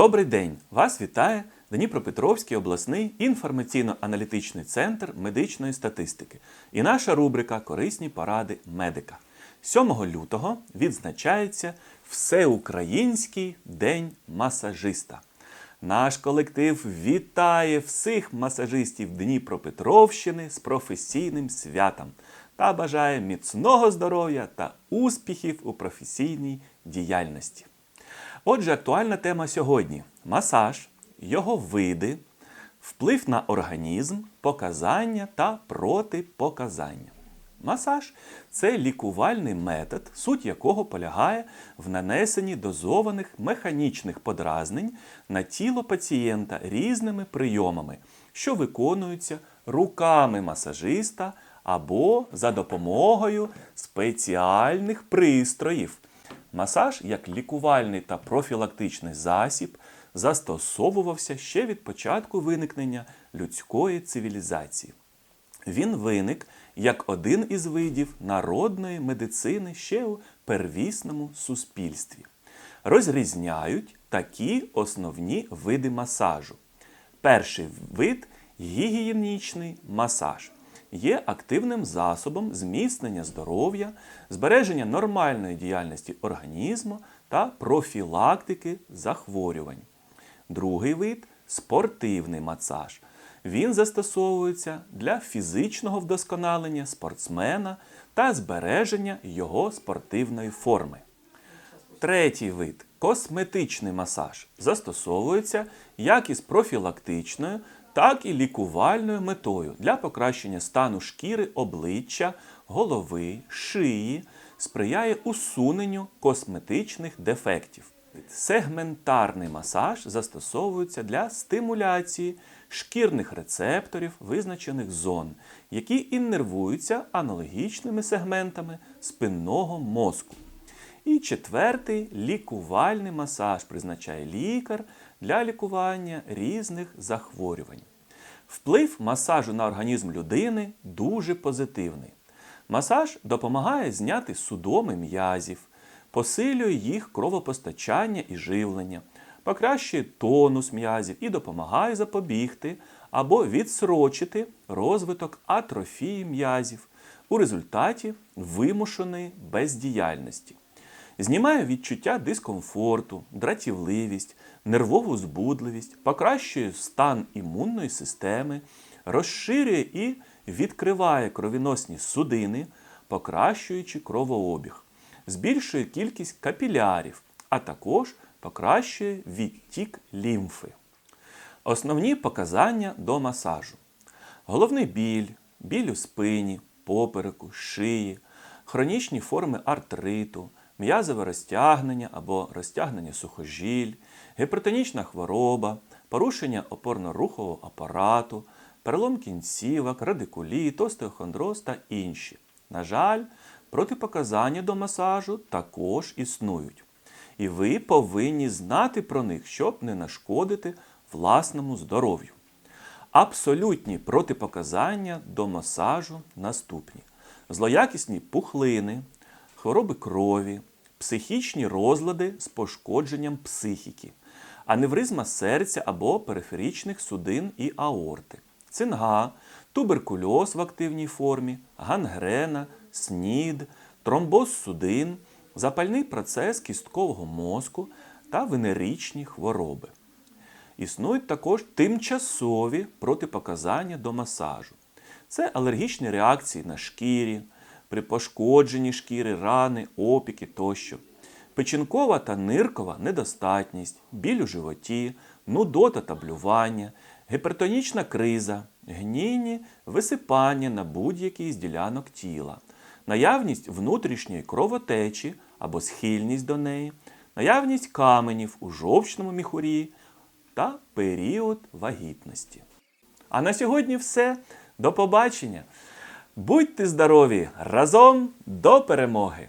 Добрий день! Вас вітає Дніпропетровський обласний інформаційно-аналітичний центр медичної статистики і наша рубрика Корисні поради медика. 7 лютого відзначається Всеукраїнський день масажиста. Наш колектив вітає всіх масажистів Дніпропетровщини з професійним святом та бажає міцного здоров'я та успіхів у професійній діяльності. Отже, актуальна тема сьогодні масаж, його види, вплив на організм, показання та протипоказання. Масаж це лікувальний метод, суть якого полягає в нанесенні дозованих механічних подразнень на тіло пацієнта різними прийомами, що виконуються руками масажиста або за допомогою спеціальних пристроїв. Масаж як лікувальний та профілактичний засіб застосовувався ще від початку виникнення людської цивілізації. Він виник як один із видів народної медицини ще у первісному суспільстві. Розрізняють такі основні види масажу. Перший вид гігієнічний масаж є активним засобом зміцнення здоров'я, збереження нормальної діяльності організму та профілактики захворювань. Другий вид спортивний масаж. Він застосовується для фізичного вдосконалення спортсмена та збереження його спортивної форми. Третій вид косметичний масаж застосовується як із профілактичною, так і лікувальною метою для покращення стану шкіри обличчя, голови, шиї, сприяє усуненню косметичних дефектів. Сегментарний масаж застосовується для стимуляції шкірних рецепторів визначених зон, які іннервуються аналогічними сегментами спинного мозку. І четвертий лікувальний масаж призначає лікар для лікування різних захворювань. Вплив масажу на організм людини дуже позитивний. Масаж допомагає зняти судоми м'язів, посилює їх кровопостачання і живлення, покращує тонус м'язів і допомагає запобігти або відсрочити розвиток атрофії м'язів у результаті вимушеної бездіяльності. Знімає відчуття дискомфорту, дратівливість, нервову збудливість, покращує стан імунної системи, розширює і відкриває кровіносні судини, покращуючи кровообіг, збільшує кількість капілярів, а також покращує відтік лімфи. Основні показання до масажу: головний біль, біль у спині, попереку, шиї, хронічні форми артриту, м'язове розтягнення або розтягнення сухожиль, гіпертонічна хвороба, порушення опорно-рухового апарату, перелом кінцівок, радикуліт, остеохондроз та інші. На жаль, протипоказання до масажу також існують. І ви повинні знати про них, щоб не нашкодити власному здоров'ю. Абсолютні протипоказання до масажу наступні: злоякісні пухлини, хвороби крові, психічні розлади з пошкодженням психіки, аневризма серця або периферичних судин і аорти, цинга, туберкульоз в активній формі, гангрена, снід, тромбоз судин, запальний процес кісткового мозку та венеричні хвороби. Існують також тимчасові протипоказання до масажу. Це алергічні реакції на шкірі, при пошкодженні шкіри, рани, опіки тощо, печінкова та ниркова недостатність, біль у животі, нудота та блювання, гіпертонічна криза, гнійні висипання на будь-якій з ділянок тіла, наявність внутрішньої кровотечі або схильність до неї, наявність каменів у жовчному міхурі та період вагітності. А на сьогодні все. До побачення! Будьте здорові! Разом до перемоги!